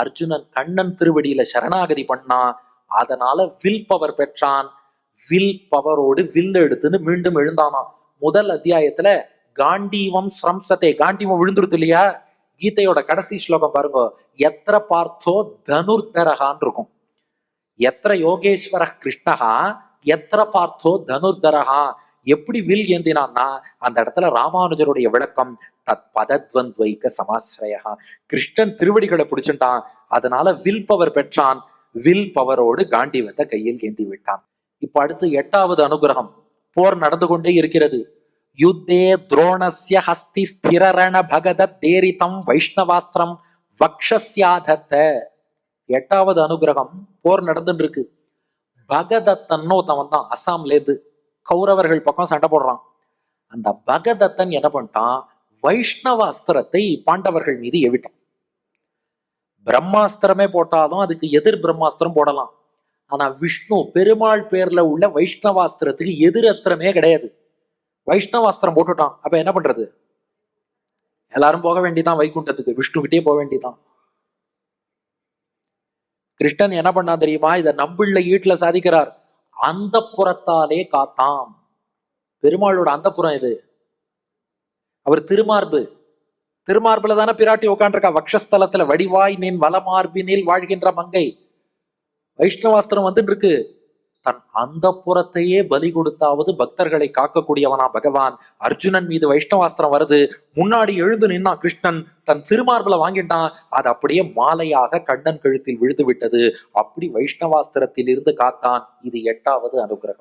அர்ஜுனன் கண்ணன் திருவடியில சரணாகதி பண்ணான் அதனால வில் பவர் பெற்றான். வில் பவரோடு வில் எடுத்துன்னு மீண்டும் எழுந்தானாம். முதல் அத்தியாயத்துல காண்டீவம் ஸ்ரம்சத்தை காண்டீவம் விழுந்துருது இல்லையா? கீதையோட கடைசி ஸ்லோகம் பாருங்க. எத்திர பார்த்தோ தனுர்தரகான் இருக்கும். எத்திர யோகேஸ்வர கிருஷ்ணகா எத்திர பார்த்தோ தனுர்தரகா. எப்படி வில் ஏந்தினான்னா அந்த இடத்துல ராமானுஜருடைய விளக்கம் தத் பதத்வந்த்வைக்க சமாசிரயா கிருஷ்ணன் திருவடிகளை பிடிச்சிட்டான் அதனால வில் பவர் பெற்றான். வில் பவரோடு காண்டிவத்தை கையில் ஏந்தி விட்டான். இப்ப அடுத்து எட்டாவது அனுகிரகம் போர் நடந்து கொண்டே இருக்கிறது. யுத்தே துரோணஸ்ய ஹஸ்தி ஸ்திரரண பகதத் தேரிதம் வைஷ்ணவாஸ்திரம் வக்ஷஸ்யாதத்த. எட்டாவது அனுகிரகம் போர் நடந்துட்டு இருக்கு. பகதத்தன்னு ஒருத்தன் தான் அசாம்ல இருந்து கௌரவர்கள் பக்கம் சண்டை போடுறான். அந்த பகதத்தன் என்ன பண்ணிட்டான்? வைஷ்ணவ அஸ்திரத்தை பாண்டவர்கள் மீது எவிட்டான். பிரம்மாஸ்திரமே போட்டாலும் அதுக்கு எதிர் பிரம்மாஸ்திரம் போடலாம். ஆனா விஷ்ணு பெருமாள் பேர்ல உள்ள வைஷ்ணவாஸ்திரத்துக்கு எதிர் அஸ்திரமே கிடையாது. வைஷ்ணவாஸ்திரம் போட்டுட்டான். அப்ப என்ன பண்றது? எல்லாரும் போக வேண்டிதான் வைகுண்டத்துக்கு. விஷ்ணுகிட்டே போக வேண்டிதான். கிருஷ்ணன் என்ன பண்ணா தெரியுமா? இதை நம்பிள்ள ஈட்டுல சாதிக்கிறார். அந்த புறத்தாலே காத்தாம். பெருமாளோட அந்த புறம் இது அவர் திருமார்பு. திருமார்புல தானே பிராட்டி உட்காண்டிருக்கா வக்ஷஸ்தலத்துல வடிவாய் நின் வளமார்பினில் வாழ்கின்ற மங்கை. வைஷ்ணவாஸ்திரம் வந்துட்டு இருக்கு தன் அந்த புறத்தையே பலி கொடுத்தாவது பக்தர்களை காக்கக்கூடியவனா பகவான். அர்ஜுனன் மீது வைஷ்ணவாஸ்திரம் வருது. முன்னாடி எழுந்து நின்னா கிருஷ்ணன் தன் திருமார்புல வாங்கிட்டான் அது அப்படியே மாலையாக கண்ணன் கழுத்தில் விழுந்து விட்டது. அப்படி வைஷ்ணவாஸ்திரத்தில் இருந்து காத்தான். இது எட்டாவது அனுகிரகம்.